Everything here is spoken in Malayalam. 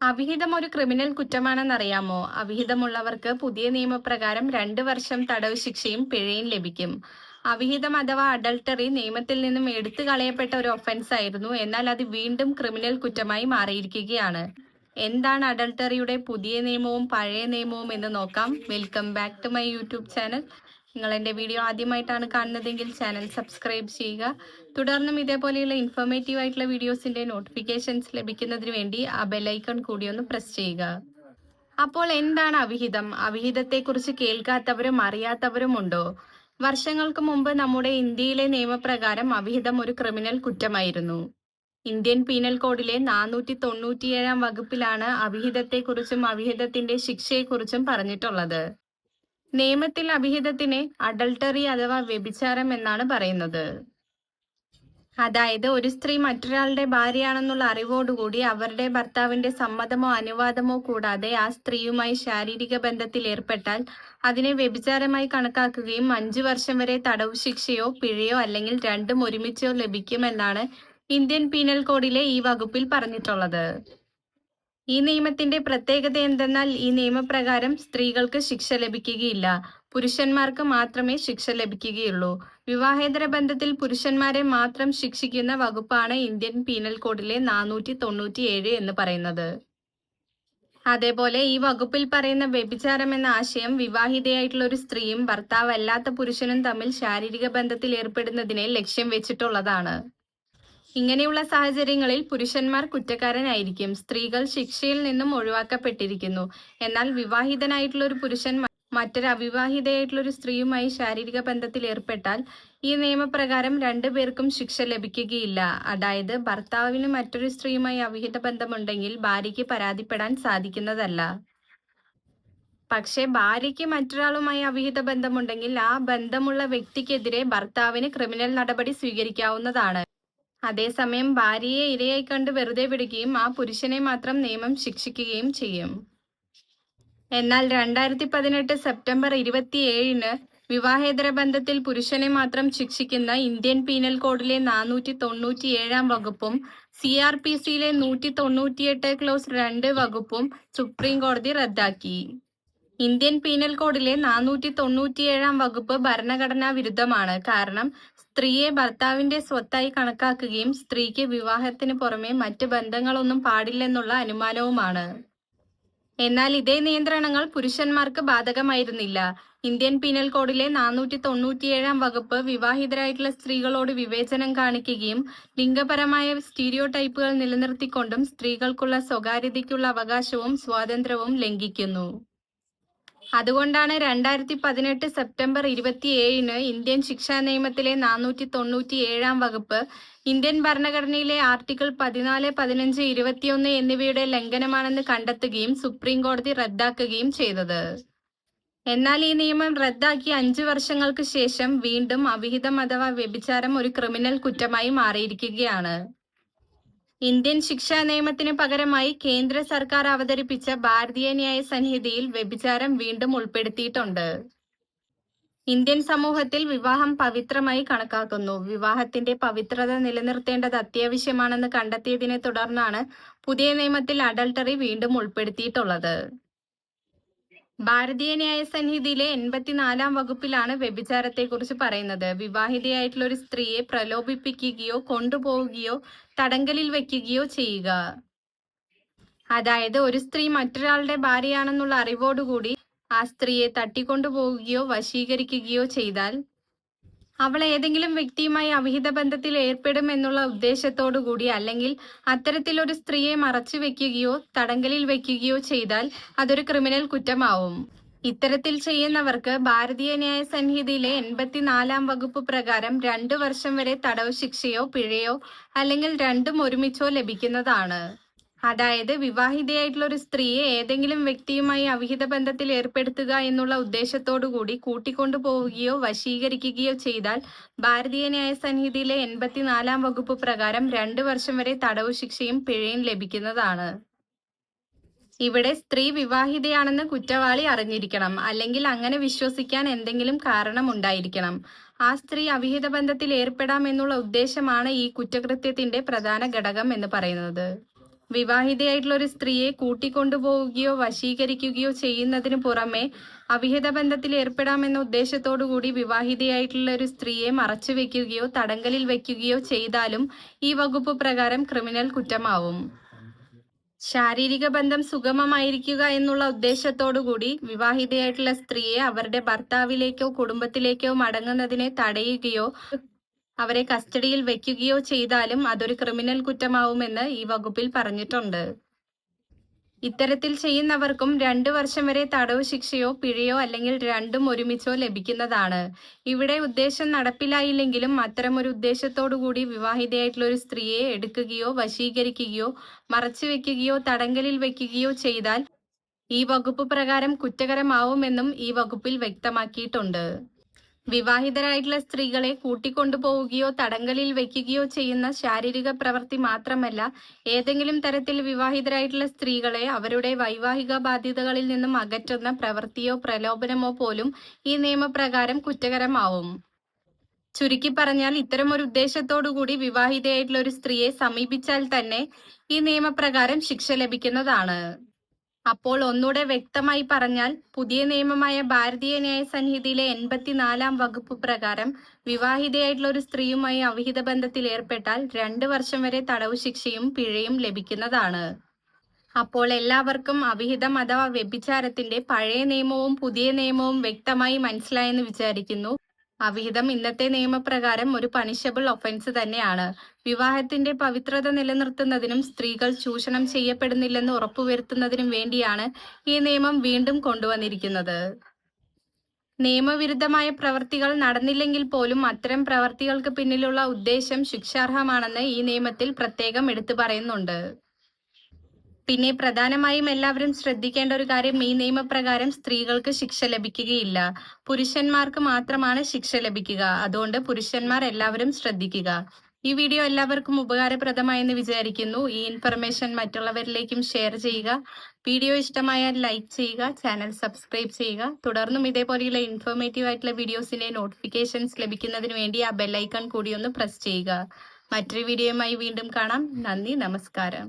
അവിഹിതം ഒരു ക്രിമിനൽ കുറ്റമാണെന്നറിയാമോ? അവിഹിതമുള്ളവർക്ക് പുതിയ നിയമപ്രകാരം രണ്ട് വർഷം തടവ് ശിക്ഷയും പിഴയും ലഭിക്കും. അവിഹിതം അഥവാ അഡൾട്ടറി നിയമത്തിൽ നിന്നും എടുത്തു കളയപ്പെട്ട ഒരു ഒഫൻസ് ആയിരുന്നു. എന്നാൽ അത് വീണ്ടും ക്രിമിനൽ കുറ്റമായി മാറിയിരിക്കുകയാണ്. എന്താണ് അഡൾട്ടറിയുടെ പുതിയ നിയമവും പഴയ നിയമവും എന്ന് നോക്കാം. Welcome back to my YouTube channel നിങ്ങൾ എന്റെ വീഡിയോ ആദ്യമായിട്ടാണ് കാണുന്നതെങ്കിൽ ചാനൽ സബ്സ്ക്രൈബ് ചെയ്യുക. തുടർന്നും ഇതേപോലെയുള്ള ഇൻഫോർമേറ്റീവ് ആയിട്ടുള്ള വീഡിയോസിന്റെ നോട്ടിഫിക്കേഷൻസ് ലഭിക്കുന്നതിന് വേണ്ടി ആ ബെല്ലൈക്കൺ കൂടി ഒന്ന് പ്രസ് ചെയ്യുക. അപ്പോൾ എന്താണ് അവിഹിതം? അവിഹിതത്തെക്കുറിച്ച് കേൾക്കാത്തവരും അറിയാത്തവരും ഉണ്ടോ? വർഷങ്ങൾക്ക് മുമ്പ് നമ്മുടെ ഇന്ത്യയിലെ നിയമപ്രകാരം അവിഹിതം ഒരു ക്രിമിനൽ കുറ്റമായിരുന്നു. ഇന്ത്യൻ പീനൽ കോഡിലെ നാനൂറ്റി തൊണ്ണൂറ്റിയേഴാം വകുപ്പിലാണ് അവിഹിതത്തെക്കുറിച്ചും അവിഹിതത്തിന്റെ ശിക്ഷയെക്കുറിച്ചും പറഞ്ഞിട്ടുള്ളത്. നിയമത്തിൽ അഭിഹിതത്തിനെ അഡൾട്ടറി അഥവാ വ്യഭിചാരം എന്നാണ് പറയുന്നത്. അതായത് ഒരു സ്ത്രീ മറ്റൊരാളുടെ ഭാര്യയാണെന്നുള്ള അറിവോടുകൂടി അവരുടെ ഭർത്താവിന്റെ സമ്മതമോ അനുവാദമോ കൂടാതെ ആ സ്ത്രീയുമായി ശാരീരിക ബന്ധത്തിൽ ഏർപ്പെട്ടാൽ അതിനെ വ്യഭിചാരമായി കണക്കാക്കുകയും അഞ്ചു വർഷം വരെ തടവ് ശിക്ഷയോ പിഴയോ അല്ലെങ്കിൽ രണ്ടും ഒരുമിച്ചോ ലഭിക്കുമെന്നാണ് ഇന്ത്യൻ പീനൽ കോഡിലെ ഈ വകുപ്പിൽ പറഞ്ഞിട്ടുള്ളത്. ഈ നിയമത്തിന്റെ പ്രത്യേകത എന്തെന്നാൽ ഈ നിയമപ്രകാരം സ്ത്രീകൾക്ക് ശിക്ഷ ലഭിക്കുകയില്ല. പുരുഷന്മാർക്ക് മാത്രമേ ശിക്ഷ ലഭിക്കുകയുള്ളൂ. വിവാഹേതര ബന്ധത്തിൽ പുരുഷന്മാരെ മാത്രം ശിക്ഷിക്കുന്ന വകുപ്പാണ് ഇന്ത്യൻ പീനൽ കോഡിലെ നാനൂറ്റി തൊണ്ണൂറ്റി ഏഴ് എന്ന് പറയുന്നത്. അതേപോലെ ഈ വകുപ്പിൽ പറയുന്ന വ്യഭിചാരം എന്ന ആശയം വിവാഹിതയായിട്ടുള്ള ഒരു സ്ത്രീയും ഭർത്താവ് അല്ലാത്ത പുരുഷനും തമ്മിൽ ശാരീരിക ബന്ധത്തിൽ ഏർപ്പെടുന്നതിനെ ലക്ഷ്യം വെച്ചിട്ടുള്ളതാണ്. ഇങ്ങനെയുള്ള സാഹചര്യങ്ങളിൽ പുരുഷന്മാർ കുറ്റക്കാരനായിരിക്കും. സ്ത്രീകൾ ശിക്ഷയിൽ നിന്നും ഒഴിവാക്കപ്പെട്ടിരിക്കുന്നു. എന്നാൽ വിവാഹിതനായിട്ടുള്ള ഒരു പുരുഷൻ മറ്റൊരു അവിവാഹിതയായിട്ടുള്ള ഒരു സ്ത്രീയുമായി ശാരീരിക ബന്ധത്തിൽ ഏർപ്പെട്ടാൽ ഈ നിയമപ്രകാരം രണ്ടുപേർക്കും ശിക്ഷ ലഭിക്കുകയില്ല. അതായത് ഭർത്താവിന് മറ്റൊരു സ്ത്രീയുമായി അവിഹിത ബന്ധമുണ്ടെങ്കിൽ ഭാര്യയ്ക്ക് പരാതിപ്പെടാൻ സാധിക്കുന്നതല്ല. പക്ഷേ ഭാര്യയ്ക്ക് മറ്റൊരാളുമായി അവിഹിത ബന്ധമുണ്ടെങ്കിൽ ആ ബന്ധമുള്ള വ്യക്തിക്കെതിരെ ഭർത്താവിന് ക്രിമിനൽ നടപടി സ്വീകരിക്കാവുന്നതാണ്. അതേസമയം ഭാര്യയെ ഇരയായി കണ്ട് വെറുതെ വിടുകയും ആ പുരുഷനെ മാത്രം നിയമം ശിക്ഷിക്കുകയും ചെയ്യും. എന്നാൽ രണ്ടായിരത്തി പതിനെട്ട് സെപ്റ്റംബർ ഇരുപത്തിയേഴിന് വിവാഹേതര ബന്ധത്തിൽ പുരുഷനെ മാത്രം ശിക്ഷിക്കുന്ന ഇന്ത്യൻ പീനൽ കോഡിലെ നാനൂറ്റി തൊണ്ണൂറ്റിയേഴാം വകുപ്പും സി ആർ പി സിയിലെ നൂറ്റി തൊണ്ണൂറ്റിയെട്ട് ക്ലോസ് രണ്ട് വകുപ്പും സുപ്രീം കോടതി റദ്ദാക്കി. ഇന്ത്യൻ പീനൽ കോഡിലെ നാനൂറ്റി തൊണ്ണൂറ്റിയേഴാം വകുപ്പ് ഭരണഘടനാ വിരുദ്ധമാണ്. കാരണം സ്ത്രീയെ ഭർത്താവിന്റെ സ്വത്തായി കണക്കാക്കുകയും സ്ത്രീക്ക് വിവാഹത്തിന് പുറമെ മറ്റ് ബന്ധങ്ങളൊന്നും പാടില്ലെന്നുള്ള അനുമാനവുമാണ്. എന്നാൽ ഇതേ നിയന്ത്രണങ്ങൾ പുരുഷന്മാർക്ക് ബാധകമായിരുന്നില്ല. ഇന്ത്യൻ പീനൽ കോഡിലെ നാനൂറ്റി തൊണ്ണൂറ്റിയേഴാം വകുപ്പ് വിവാഹിതരായിട്ടുള്ള സ്ത്രീകളോട് വിവേചനം കാണിക്കുകയും ലിംഗപരമായ സ്റ്റീരിയോ ടൈപ്പുകൾ നിലനിർത്തിക്കൊണ്ടും സ്ത്രീകൾക്കുള്ള സ്വകാര്യതയ്ക്കുള്ള അവകാശവും സ്വാതന്ത്ര്യവും ലംഘിക്കുന്നു. അതുകൊണ്ടാണ് രണ്ടായിരത്തി പതിനെട്ട് സെപ്റ്റംബർ ഇരുപത്തിയേഴിന് ഇന്ത്യൻ ശിക്ഷാ നിയമത്തിലെ നാനൂറ്റി തൊണ്ണൂറ്റി ഏഴാം വകുപ്പ് ഇന്ത്യൻ ഭരണഘടനയിലെ ആർട്ടിക്കിൾ പതിനാല് പതിനഞ്ച് ഇരുപത്തിയൊന്ന് എന്നിവയുടെ ലംഘനമാണെന്ന് കണ്ടെത്തുകയും സുപ്രീം കോടതി റദ്ദാക്കുകയും ചെയ്തത്. എന്നാൽ ഈ നിയമം റദ്ദാക്കി അഞ്ചു വർഷങ്ങൾക്ക് ശേഷം വീണ്ടും അവിഹിതം അഥവാ വ്യഭിചാരം ഒരു ക്രിമിനൽ കുറ്റമായി മാറിയിരിക്കുകയാണ്. ഇന്ത്യൻ ശിക്ഷാ നിയമത്തിന് പകരമായി കേന്ദ്ര സർക്കാർ അവതരിപ്പിച്ച ഭാരതീയ ന്യായ സംഹിതയിൽ വ്യഭിചാരം വീണ്ടും ഉൾപ്പെടുത്തിയിട്ടുണ്ട്. ഇന്ത്യൻ സമൂഹത്തിൽ വിവാഹം പവിത്രമായി കണക്കാക്കുന്നു. വിവാഹത്തിന്റെ പവിത്രത നിലനിർത്തേണ്ടത് അത്യാവശ്യമാണെന്ന് കണ്ടെത്തിയതിനെ തുടർന്നാണ് പുതിയ നിയമത്തിൽ അഡൾട്ടറി വീണ്ടും ഉൾപ്പെടുത്തിയിട്ടുള്ളത്. ഭാരതീയ ന്യായ സംഹിതയിലെ എൺപത്തിനാലാം വകുപ്പിലാണ് വ്യഭിചാരത്തെക്കുറിച്ച് പറയുന്നത്. വിവാഹിതയായിട്ടുള്ള ഒരു സ്ത്രീയെ പ്രലോഭിപ്പിക്കുകയോ കൊണ്ടുപോവുകയോ തടങ്കലിൽ വെക്കുകയോ ചെയ്യുക. അതായത് ഒരു സ്ത്രീ മറ്റൊരാളുടെ ഭാര്യയാണെന്നുള്ള അറിവോടുകൂടി ആ സ്ത്രീയെ തട്ടിക്കൊണ്ടുപോവുകയോ വശീകരിക്കുകയോ ചെയ്താൽ അവൾ ഏതെങ്കിലും വ്യക്തിയുമായി അവിഹിത ബന്ധത്തിൽ ഏർപ്പെടും എന്നുള്ള ഉദ്ദേശത്തോടു കൂടി അല്ലെങ്കിൽ അത്തരത്തിലൊരു സ്ത്രീയെ മറച്ചു വെക്കുകയോ തടങ്കലിൽ വെക്കുകയോ ചെയ്താൽ അതൊരു ക്രിമിനൽ കുറ്റമാവും. ഇത്തരത്തിൽ ചെയ്യുന്നവർക്ക് ഭാരതീയ ന്യായ സംഹിതയിലെ എൺപത്തിനാലാം വകുപ്പ് പ്രകാരം രണ്ടു വർഷം വരെ തടവ് ശിക്ഷയോ പിഴയോ അല്ലെങ്കിൽ രണ്ടും ഒരുമിച്ചോ ലഭിക്കുന്നതാണ്. അതായത് വിവാഹിതയായിട്ടുള്ള ഒരു സ്ത്രീയെ ഏതെങ്കിലും വ്യക്തിയുമായി അവിഹിത ബന്ധത്തിൽ ഏർപ്പെടുത്തുക എന്നുള്ള ഉദ്ദേശത്തോടുകൂടി കൂട്ടിക്കൊണ്ടുപോവുകയോ വശീകരിക്കുകയോ ചെയ്താൽ ഭാരതീയ ന്യായ സംഹിതയിലെ എൺപത്തിനാലാം വകുപ്പ് പ്രകാരം രണ്ടു വർഷം വരെ തടവ് ശിക്ഷയും പിഴയും ലഭിക്കുന്നതാണ്. ഇവിടെ സ്ത്രീ വിവാഹിതയാണെന്ന് കുറ്റവാളി അറിഞ്ഞിരിക്കണം. അല്ലെങ്കിൽ അങ്ങനെ വിശ്വസിക്കാൻ എന്തെങ്കിലും കാരണം ഉണ്ടായിരിക്കണം. ആ സ്ത്രീ അവിഹിത ബന്ധത്തിൽ ഏർപ്പെടാം എന്നുള്ള ഉദ്ദേശമാണ് ഈ കുറ്റകൃത്യത്തിന്റെ പ്രധാന ഘടകം എന്ന് പറയുന്നത്. വിവാഹിതയായിട്ടുള്ള ഒരു സ്ത്രീയെ കൂട്ടിക്കൊണ്ടുപോവുകയോ വശീകരിക്കുകയോ ചെയ്യുന്നതിന് പുറമെ അവിഹിത ബന്ധത്തിൽ ഏർപ്പെടാമെന്ന ഉദ്ദേശത്തോടുകൂടി വിവാഹിതയായിട്ടുള്ള ഒരു സ്ത്രീയെ മറച്ചു വെക്കുകയോ തടങ്കലിൽ വെക്കുകയോ ചെയ്താലും ഈ വകുപ്പ് പ്രകാരം ക്രിമിനൽ കുറ്റമാവും. ശാരീരിക ബന്ധം സുഗമമായിരിക്കുക എന്നുള്ള ഉദ്ദേശത്തോടുകൂടി വിവാഹിതയായിട്ടുള്ള സ്ത്രീയെ അവരുടെ ഭർത്താവിലേക്കോ കുടുംബത്തിലേക്കോ മടങ്ങുന്നതിനെ തടയുകയോ അവരെ കസ്റ്റഡിയിൽ വെക്കുകയോ ചെയ്താലും അതൊരു ക്രിമിനൽ കുറ്റമാവുമെന്ന് ഈ വകുപ്പിൽ പറഞ്ഞിട്ടുണ്ട്. ഇത്തരത്തിൽ ചെയ്യുന്നവർക്കും രണ്ടു വർഷം വരെ തടവ് ശിക്ഷയോ പിഴയോ അല്ലെങ്കിൽ രണ്ടും ഒരുമിച്ചോ ലഭിക്കുന്നതാണ്. ഇവിടെ ഉദ്ദേശം നടപ്പിലായില്ലെങ്കിലും അത്തരമൊരു ഉദ്ദേശത്തോടുകൂടി വിവാഹിതയായിട്ടുള്ള ഒരു സ്ത്രീയെ എടുക്കുകയോ വശീകരിക്കുകയോ മറച്ചുവെക്കുകയോ തടങ്കലിൽ വെക്കുകയോ ചെയ്താൽ ഈ വകുപ്പ് പ്രകാരം കുറ്റകരമാവുമെന്നും ഈ വകുപ്പിൽ വ്യക്തമാക്കിയിട്ടുണ്ട്. വിവാഹിതരായിട്ടുള്ള സ്ത്രീകളെ കൂട്ടിക്കൊണ്ടുപോവുകയോ തടങ്കലിൽ വെക്കുകയോ ചെയ്യുന്ന ശാരീരിക പ്രവൃത്തി മാത്രമല്ല ഏതെങ്കിലും തരത്തിൽ വിവാഹിതരായിട്ടുള്ള സ്ത്രീകളെ അവരുടെ വൈവാഹിക ബാധ്യതകളിൽ നിന്നും അകറ്റുന്ന പ്രവൃത്തിയോ പ്രലോഭനമോ പോലും ഈ നിയമപ്രകാരം കുറ്റകരമാവും. ചുരുക്കി പറഞ്ഞാൽ ഇത്തരം ഒരു ഉദ്ദേശത്തോടുകൂടി വിവാഹിതയായിട്ടുള്ള ഒരു സ്ത്രീയെ സമീപിച്ചാൽ തന്നെ ഈ നിയമപ്രകാരം ശിക്ഷ ലഭിക്കുന്നതാണ്. അപ്പോൾ ഒന്നുകൂടെ വ്യക്തമായി പറഞ്ഞാൽ പുതിയ നിയമമായ ഭാരതീയ ന്യായ സംഹിതയിലെ എൺപത്തിനാലാം വകുപ്പ് പ്രകാരം വിവാഹിതയായിട്ടുള്ള ഒരു സ്ത്രീയുമായി അവിഹിത ബന്ധത്തിൽ ഏർപ്പെട്ടാൽ രണ്ട് വർഷം വരെ തടവ് ശിക്ഷയും പിഴയും ലഭിക്കുന്നതാണ്. അപ്പോൾ എല്ലാവർക്കും അവിഹിതം അഥവാ വ്യഭിചാരത്തിന്റെ പഴയ നിയമവും പുതിയ നിയമവും വ്യക്തമായി മനസ്സിലായെന്ന് വിചാരിക്കുന്നു. അവിഹിതം ഇന്നത്തെ നിയമപ്രകാരം ഒരു പണിഷബിൾ ഒഫൻസ് തന്നെയാണ്. വിവാഹത്തിന്റെ പവിത്രത നിലനിർത്തുന്നതിനും സ്ത്രീകൾ ചൂഷണം ചെയ്യപ്പെടുന്നില്ലെന്ന് ഉറപ്പുവരുത്തുന്നതിനും വേണ്ടിയാണ് ഈ നിയമം വീണ്ടും കൊണ്ടുവന്നിരിക്കുന്നത്. നിയമവിരുദ്ധമായ പ്രവർത്തികൾ നടന്നില്ലെങ്കിൽ പോലും അത്തരം പ്രവർത്തികൾക്ക് പിന്നിലുള്ള ഉദ്ദേശം ശിക്ഷാർഹമാണെന്ന് ഈ നിയമത്തിൽ പ്രത്യേകം എടുത്തു പറയുന്നുണ്ട്. പിന്നെ പ്രധാനമായും എല്ലാവരും ശ്രദ്ധിക്കേണ്ട ഒരു കാര്യം ഈ നിയമപ്രകാരം സ്ത്രീകൾക്ക് ശിക്ഷ ലഭിക്കുകയില്ല. പുരുഷന്മാർക്ക് മാത്രമാണ് ശിക്ഷ ലഭിക്കുക. അതുകൊണ്ട് പുരുഷന്മാർ എല്ലാവരും ശ്രദ്ധിക്കുക. ഈ വീഡിയോ എല്ലാവർക്കും ഉപകാരപ്രദമായെന്ന് വിചാരിക്കുന്നു. ഈ ഇൻഫർമേഷൻ മറ്റുള്ളവരിലേക്കും ഷെയർ ചെയ്യുക. വീഡിയോ ഇഷ്ടമായാൽ ലൈക്ക് ചെയ്യുക. ചാനൽ സബ്സ്ക്രൈബ് ചെയ്യുക. തുടർന്നും ഇതേപോലെയുള്ള ഇൻഫോർമേറ്റീവ് ആയിട്ടുള്ള വീഡിയോസിന്റെ നോട്ടിഫിക്കേഷൻസ് ലഭിക്കുന്നതിന് വേണ്ടി ആ ബെല്ലൈക്കൺ കൂടി ഒന്ന് പ്രസ് ചെയ്യുക. മറ്റൊരു വീഡിയോയുമായി വീണ്ടും കാണാം. നന്ദി നമസ്കാരം.